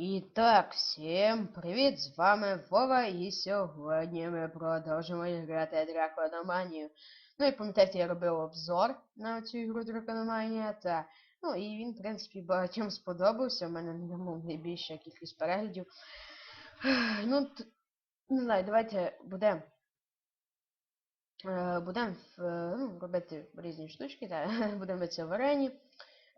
І так, всім привіт! З вами Вова, і сьогодні ми продовжимо грати Дракономанію. Ну і пам'ятаєте, я робив обзор на цю ігру Дракономанія, та ну і він, в принципі, багатьом сподобався. У мене ну, найбільша кількість переглядів. Ну, т- не знаю, давайте будемо. Будемо ну, робити різні штучки, та будемо це в арені.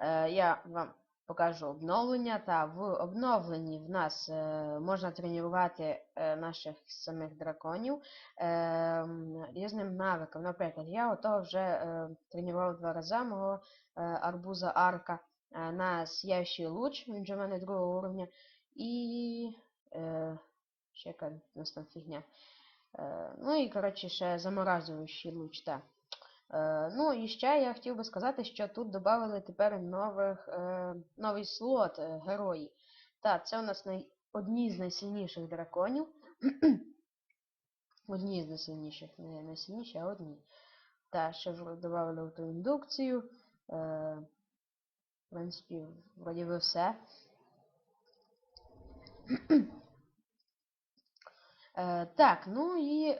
Е, Я вам покажу обновлення. Та в обновленні в нас е, можна тренувати е, наших самих драконів е, різним навикам. Наприклад, я ото вже тренував два рази мого арбуза арка на сіящий луч, він же в мене другого уровня. І ще яка у нас там фігня. Ну і, коротше, ще заморажуючий луч, так. Е, ну і ще я хотів би сказати, що тут додали тепер нових, е, новий слот е, герої. Так, це у нас най... одні з найсильніших драконів. одні з найсильніших, не найсильніші, а одні. Та ще додали автоіндукцію. В принципі, вроді би все. Так, ну і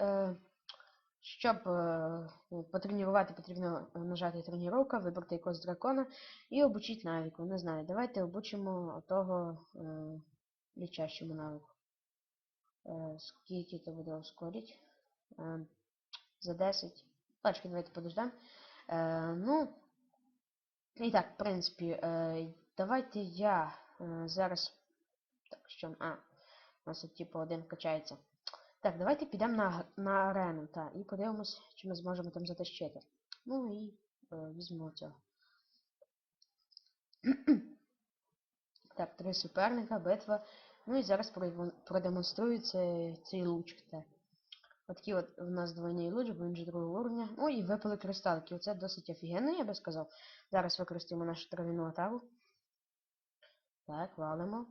щоб е, потренувати, потрібно нажати тренування, вибрати якогось дракона і обучити навіку. Не знаю, давайте обучимо того е, лічащому навику. Е, скільки це буде ускорить? Е, за 10. Пачки, давайте подождемо. Е, ну, і так, в принципі, е, давайте я е, зараз. Так, що. А, у нас тут типу один качається. Так, давайте підемо на, на арену, та, і подивимось, чи ми зможемо там затащити. Ну і е, візьмемо цього. так, три суперника, битва. Ну і зараз продемонструю цей, луч. Та. Отакий от у нас двойний луч, бо він же другого уровня. Ну і випали кристалки. Оце досить офігенно, я би сказав. Зараз використаємо нашу трав'яну атаку. Так, валимо.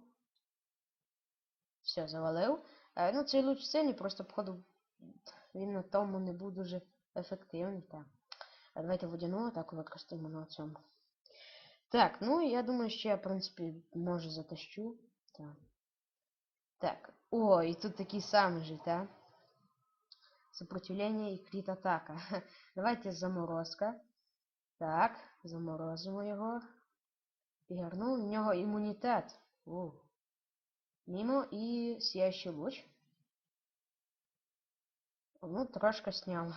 Все, завалив. Е, ну, цей луч сильний, просто походу він на тому не був дуже ефективний. Так. А давайте водяну атаку використаємо на цьому. Так, ну я думаю, що я, в принципі, може затащу. Так. Так. О, і тут такий самий же, так? Сопротивление і крит атака. Давайте заморозка. Так, заморозимо його. І гарну, в нього імунітет. О. Мимо і сіящий луч. Ну, трошки сняло.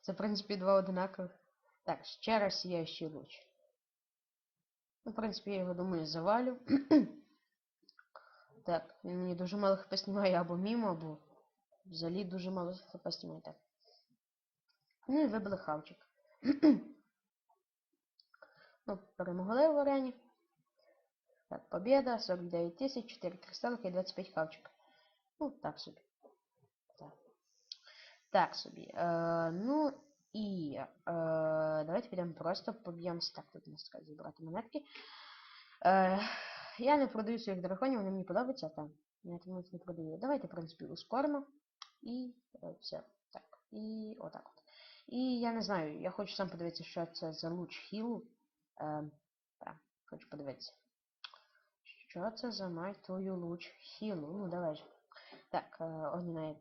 Це, в принципі, два одинакових. Так, ще раз сіящий луч. Ну, в принципі, я його думаю, завалю. так, він мені дуже мало хп знімає або мимо, або взагалі дуже мало хп знімає. Так. Ну і вибили хавчик. ну, перемогли в арені. Так, победа, 49 тысяч, 4 кристаллика и 25 хавчик. Ну, так собі. Так, так собі. Е, ну і е, давайте підемо просто поб'ємося. Так, тут у нас треба зібрати монетки. Е, я не продаю своїх драконів, вони мені подобаються, там. Я тому не продаю. Давайте, в принципі, ускоримо. І все. Так. І отак от. І я не знаю, я хочу сам подивитися, що це за луч хілу. Е, так, хочу подивитися. Що це за мать твою луч хілу? Ну, давай же. Так, е, огняна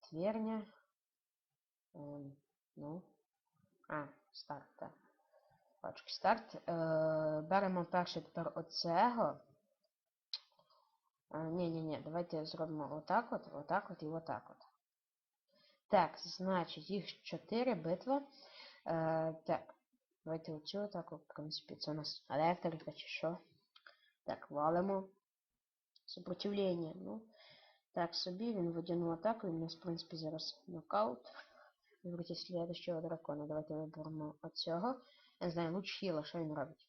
тверня. Ну. А, старт, так. Пачки старт. Е, беремо перше тепер оцего. Ні-ні-ні, давайте зробимо отак от, отак от і отак от. Так, значить, їх 4 битва. Е, так, давайте оцю атаку, в принципі, це у нас електрика чи що. Так, валимо. Сопротивлення. Ну, так собі, він водяну атаку, і у нас, в принципі, зараз нокаут. Вибрати слідчого дракона. Давайте виберемо оцього. Я не знаю, луч хіла, що він робить.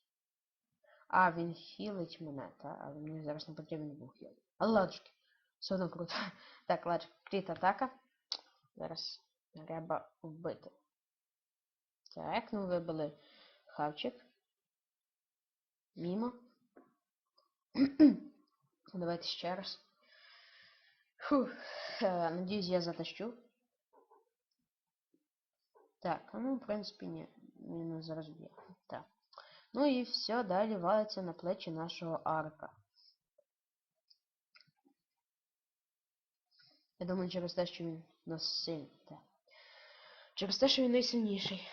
А, він хілить мене, та? Але мені зараз не потрібен був хіл. А ладушки. Все одно круто. Так, ладушки, кріт атака. Зараз треба вбити. Так, ну вибили хавчик. Мімо. Давайте ще раз. Фух, е, надіюсь, я затащу. Так, ну, в принципі, ні. Він зараз б'є. Так. Ну і все, далі валиться на плечі нашого арка. Я думаю, через те, що він нас сильний. Так. Через те, що він найсильніший.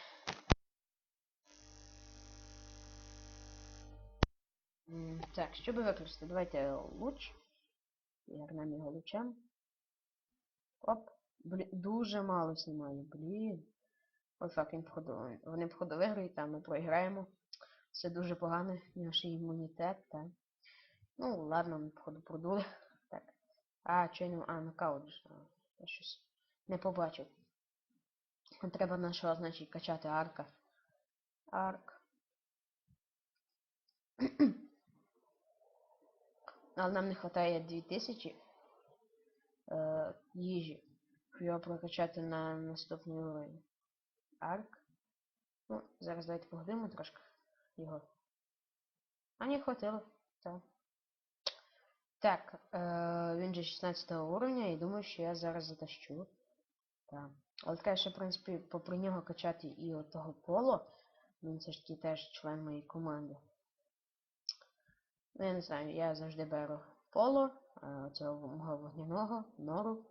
Так, щоб використати, давайте луч. Ярнемо його лучем. Оп. Блін, дуже мало знімає, блін. Ось так він входу. Вони виграють, там ми програємо. Це дуже погано, наш імунітет, так. Ну, ладно, ми походу продули. Так. А, чи. А, нокаут. Я щось не побачив. Треба нашого, значить, качати арка. Арк. Але нам не вистачає 2000 е, їжі, щоб його прокачати на наступний уровень. Арк. Ну, зараз давайте погодимо трошки його. А не хватило. Так. Так, е, він же 16 уровня і думаю, що я зараз затащу. Так. Але треба ще, в принципі, попри нього качати і от того поло. Він все ж таки теж член моєї команди. Ну, я не знаю, я завжди беру поло, е, цього мого вогняного, нору.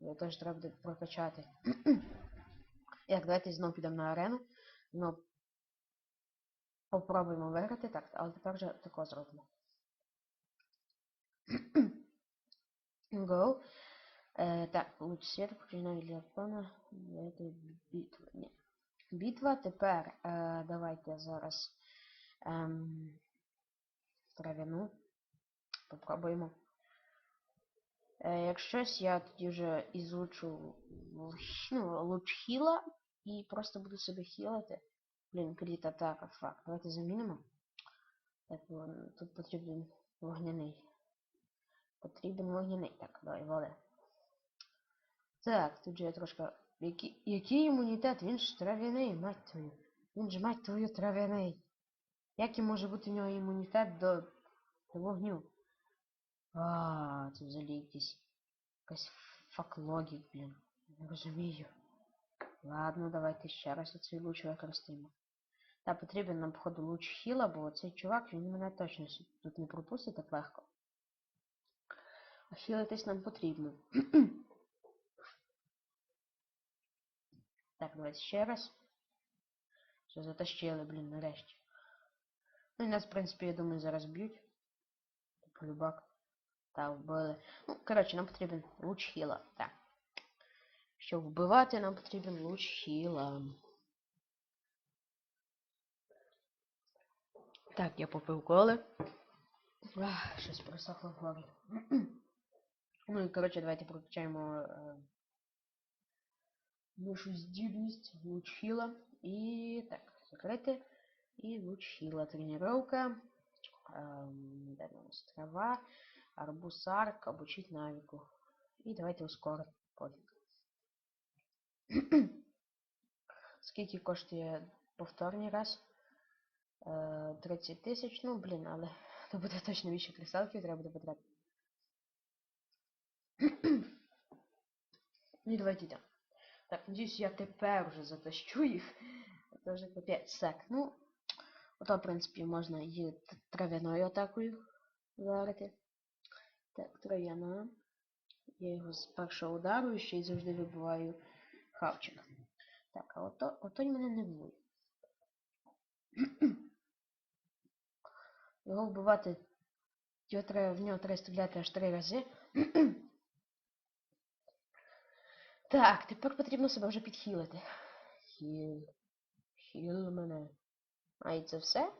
Його теж треба буде прокачати. Як, давайте знову підемо на арену. Ну, попробуємо виграти, так, але тепер вже тако зробимо. Go. Е, так, луч світу починаю для плана. Битва. Ні. Битва тепер. Е, давайте зараз. Ем, трав'яну. Попробуємо. Е, як щось, я тоді вже ізучу ну, луч хіла і просто буду себе хілити. Блін, кріт атака, фак. Давайте замінимо. Так, тут потрібен вогняний. Потрібен вогняний. Так, давай, води. Так, тут же я трошки. Який, який імунітет? Він ж трав'яний, мать твою. Він ж мать твою трав'яний. Як і може бути в нього імунітет до, до вогню? А, це взагалі якісь. Якась факлогік, блін. Не розумію. Ладно, давайте ще раз оцей луч використаємо. Та потрібен нам, походу, луч хіла, бо цей чувак, він мене точно тут не пропустить так легко. А хілитись нам потрібно. так, давайте ще раз. Все, затащили, блін, нарешті. Ну і нас, в принципі, я думаю, зараз б'ють. Полюбак. Та вбили. Ну, коротше, нам потрібен луч хіла. Так. Щоб вбивати, нам потрібен луч хіла. Так, я попив коли. Ах, щось просохло в горлі. ну і коротше, давайте прокачаємо е, нашу здібність луч хіла. І так, закрити. Луч. Тренировка. Трава. Арбуз арк, обучить навику. І давайте ускорити пофіг. Скільки коштує повторний раз? Е, 30 тисяч, ну блін, але то буде точно більше кристалків, треба буде потратити. ну давайте йдемо. Так, надіюсь, я тепер вже затащу їх. Це вже капець. Так, ну, ото, в принципі, можна і трав'яною атакою вдарити. Так, трав'яна. Я його з першого удару і ще й завжди вибиваю хавчик. Так, а ото, ото й мене не влує. Його вбивати. Його треба, в нього треба стріляти аж три рази. так, тепер потрібно себе вже підхилити. Хіл. Хіл мене. А і це все?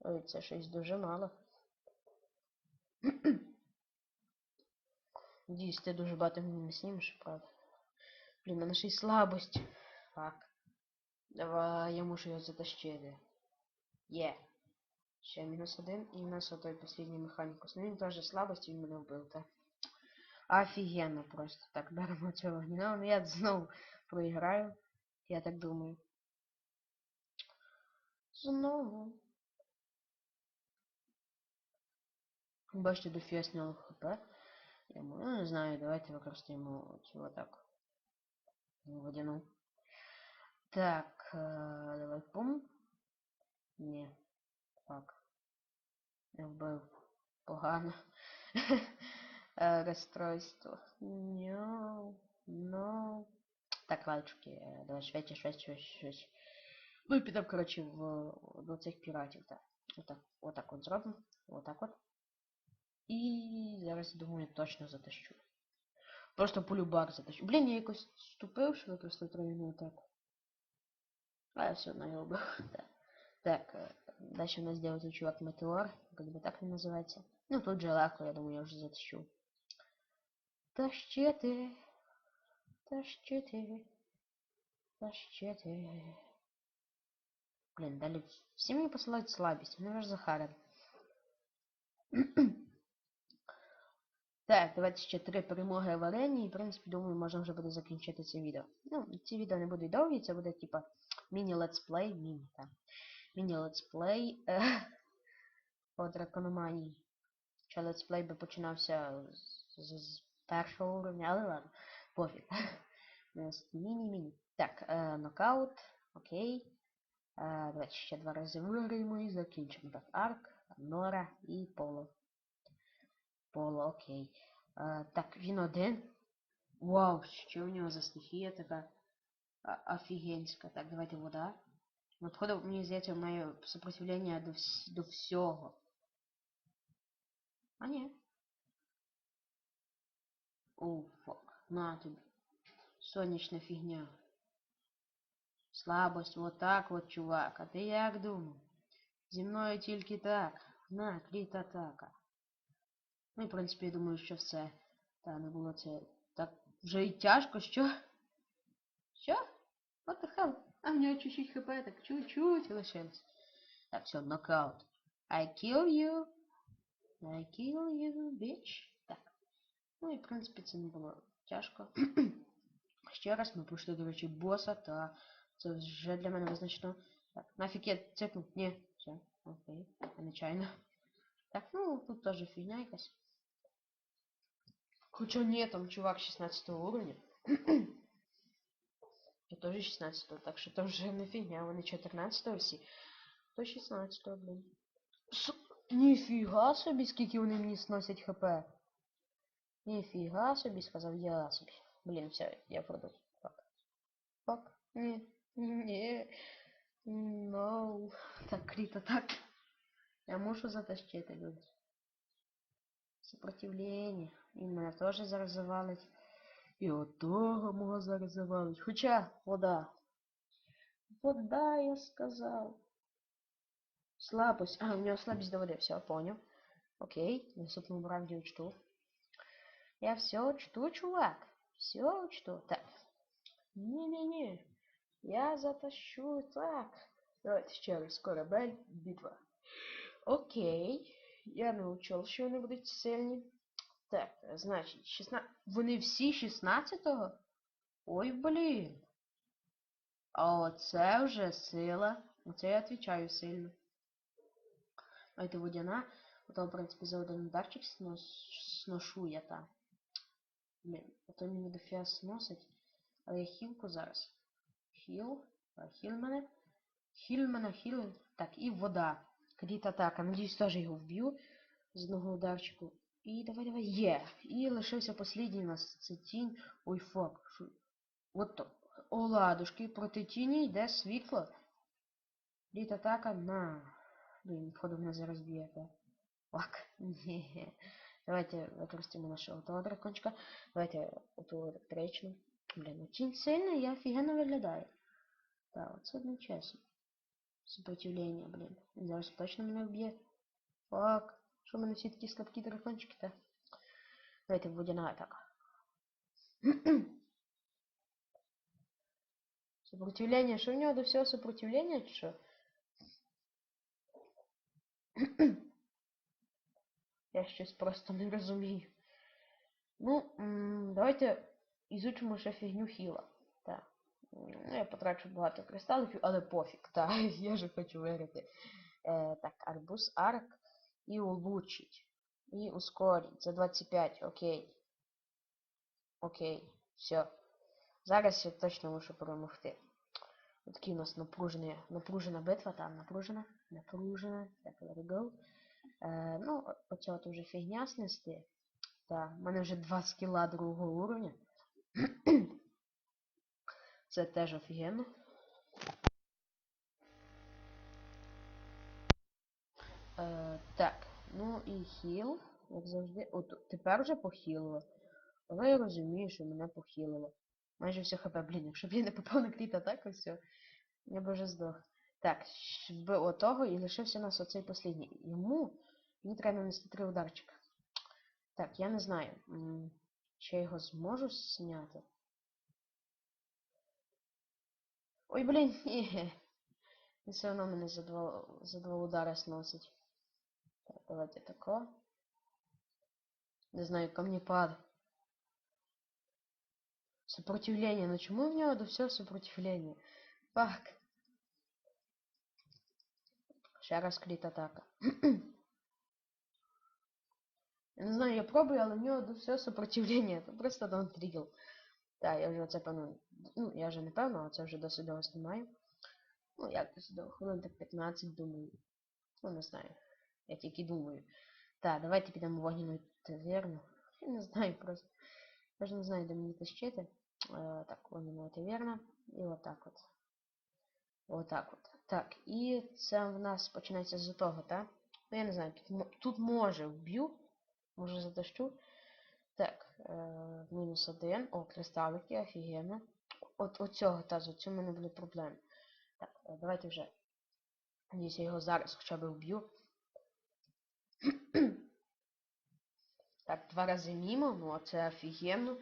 Ой, це щось дуже мало. Надіюсь, ти дуже багато мені не снімеш, правда. Блін, в мене ще й слабость. Так. Давай, я мушу його затащити. Є. Ще мінус один, і в нас отой последній механікус. Ну він теж слабость, він мене вбив, так. Офігенно просто. Так, беремо цього гніна. Ну я знову проіграю. Я так думаю. Знову. Бачите, до фіасного хп. Я мо- ну, не знаю, давайте використаємо цю атаку. Водяну. Так, е, давай пум. Ні. Так. Я вбив. Погано. Е, розстройство. No. No. Так, ладочки, е, давай швидше, швидше, швидше, швидше. Ну і підемо, коротше, в, до цих піратів, так. Отак, отак от зробимо. Отак от. І зараз, думаю, точно затащу. Просто полюбак затащу. Блін, я якось ступив, що використав тройну атаку. А я все одно його. Так. Так, е, дальше у нас делает чувак Метеор, как бы так он называется. Ну, тут же легко, я думаю, я уже затащу. Тащити. Тащити. Тащити. Блин, дали... Все мне посылают слабость, мне уже Захарин. Так, давайте ще три перемоги в арені, і, в принципі, думаю, можна вже буде закінчити це відео. Ну, ці відео не будуть довгі, це буде, типа, міні-летсплей, міні, так. Міні-летсплей е, по дракономанії. Що летсплей би починався з, з, з першого уровня, але ладно, пофіг. Міні-міні. Так, е, нокаут, окей. Давайте ще два рази виграємо і закінчимо. Так, арк, нора і поло. Поло, окей. Е, так, він один. Вау, що у нього за стихія така а, офігенська. Так, давайте вода. Походу, мені здається, має сопротивлення до, вс до всього. А ні. О, фак. На тобі. Сонячна фігня. Слабость, вот так вот, чувак. А ти як думав? Зі мною тільки так. На, кріт атака. Ну в принципі, я думаю, що все. Та не було це так вже і тяжко, що? Що? What the hell? А в нього чуть-чуть хп, так чуть-чуть лишилось. Так, все, нокаут. I kill you. I kill you, bitch. Так. Ну і в принципі це не було тяжко. Ще раз ми пройшли, до речі, боса, та це вже для мене визначено. Так, нафіг я цепнув. Ні, все, окей, я нечайно. Так, ну тут теж фігня якась. Хоча ні, там чувак 16 уровня. Я тоже 16 так что там вже не фігня, вони 14 всі. То 16 блін. С... Ніфіга собі, скільки вони мені сносять хп. Ніфіга собі, сказав я собі. Блін, все, я продав. Фак. Фак. Ні. Ні. No. Так, круто, так. Я мушу затащити, люди. Сопротивление. Він мене теж зараз завалить. І отого мого зараз завалить. Хоча вода. Вода, я сказав. Слабость. А, у нього слабость до води. Все, понял. Окей, в наступному раунді учту. Я все учту, чувак. Все учту. Так. Не-не-не. Я затащу так. Давайте ще раз. Корабель, битва. Окей. Я не учел, що вони будуть сильні. Так, значить, 16... Вони всі 16-го? Ой, блін. А оце вже сила. Оце я відповідаю сильно. Давайте водяна. Ото, в принципі, за один ударчик сношу я там. Блін, а то мені дофіга сносить. Але я хілку зараз. Хіл. Хіл мене. Хіл мене. Так, і вода. Кріт атака. Надіюсь, теж його вб'ю з одного ударчику. І давай, давай, є. І лишився послідній у нас. Це тінь. Ой. Шо? От то. О, ладушки, проти тіні йде світло. Літ атака на. Блін, входу мене зараз б'є. Фак. Ні. Давайте використаємо нашого того дракончика. Давайте оту електричну. Блін, ну тінь сильна і офігенно виглядає. Так, оце одночасно. Сопротивлення, блін. Він зараз точно мене вб'є. Фак. Що в мене всі такі слабкі дракончики, та? Давайте водяна атака. Сопротивление. Що в нього до всього сопротивлення, чи що? Я щось просто не розумію. Ну, давайте ізучимо ще фігню хіла. Ну, я потрачу багато кристалів, але пофіг, так, я же хочу виграти. Е, так, арбуз арк і улучшить. І ускорить. За 25, окей. Окей, все. Зараз я точно мушу перемогти. Такий у нас напружений, напружена битва, там напружена, напружена. Так, let it go. Е, ну, оця от уже фігня снести. Так, в мене вже два скіла другого уровня. Це теж офігенно. Е, так, ну і хіл, як завжди. От тепер вже похилило. Але я розумію, що мене похилило. Майже все хп, блін, якщо б я не попав на кріт атаку, все. Я б вже здох. Так, в отого і лишився нас оцей послідній. Йому мені треба нанести три ударчика. Так, я не знаю, чи я його зможу зняти. Ой, блін, ні. Він все одно мене за два, за два удара сносить. Так, давайте тако. Не знаю, камнепад. Сопротивление. Ну чему в него до всего сопротивление? Фак. Ще раз кріт атака. я не знаю, я пробую, але в нього до всього сопротивлення. Це просто дон трігл. Так, я вже оце певно. Ну, я вже не певно, а це вже досить довго знімаю. Ну, як досить хвилин так 15, думаю. Ну, не знаю. Я тільки думаю. Так, давайте підемо в вогняну таверну. Я не знаю просто. Я ж не знаю, де мені тащити. Е, так, вогняна таверна. І отак от. Отак от. Так, і це в нас починається з того, так? Ну, я не знаю, тут, тут може вб'ю. Може затащу. Так, е, мінус один. О, кристалики, офігенно. От оцього тазу, цю мене були проблеми. Так, е, давайте вже. Надіюсь, я його зараз хоча б вб'ю. так, два рази мімо, ну а це офігенно.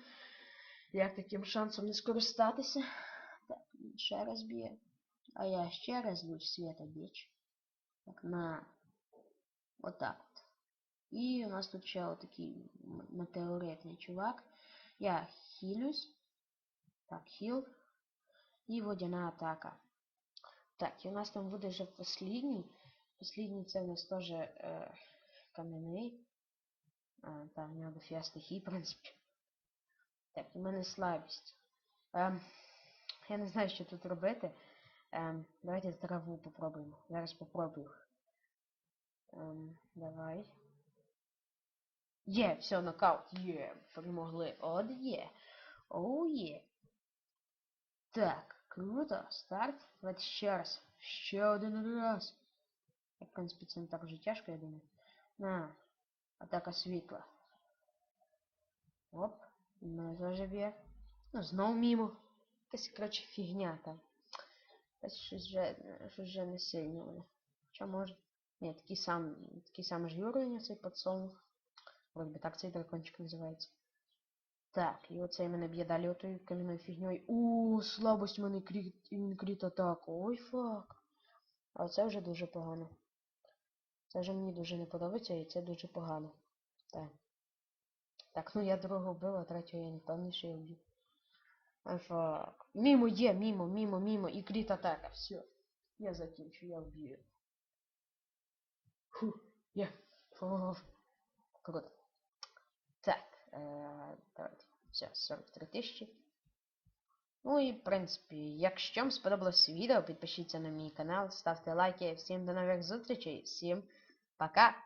Як таким шансом не скористатися? Так, ще раз б'є. А я ще раз луч света біч. Так, на. Отак І у нас тут ще отакий метеоритний чувак. Я хілюсь. Так, хіл. І водяна атака. Так, і у нас там буде вже послідній. Послідній це у нас теж е, кам'яний. А, так, в нього дофіга стихій, в принципі. Так, у мене слабість. Ем, я не знаю, що тут робити. Ем, давайте траву попробуємо. Зараз попробую. Ем, давай. Є, все, нокаут. Є, перемогли. От є. Оу є. Так, круто. Старт. Давайте ще раз. Ще один раз. В принципі, це не так вже тяжко, я думаю. На. Атака світла. Оп. Теж б'є. Ну, знов мімо. Якась, коротше, фігня там. Якась щось вже, щось вже не сильно. Хоча може. Ні, такий сам, такий самий ж уровень цей подсолнух. Вроде би так цей дракончик називається. Так, і оцей мене б'є далі отою кам'яною фігньою. У, слабость мене кріт, кріт атаку. Ой, фак. А це вже дуже погано. Це вже мені дуже не подобається і це дуже погано. Так. Так, ну я другого вбив, а третього я не певний, що я вбив. Ай, фак. Мімо є, мімо, мімо, мімо, і кріт атака. Все. Я закінчу, я вб'ю. Фу, є. Фу. Круто. Давайте. Все, 43 тисячі. Ну і, в принципі, якщо вам сподобалось відео, підпишіться на мій канал, ставте лайки. Всім до нових зустрічей, всім пока!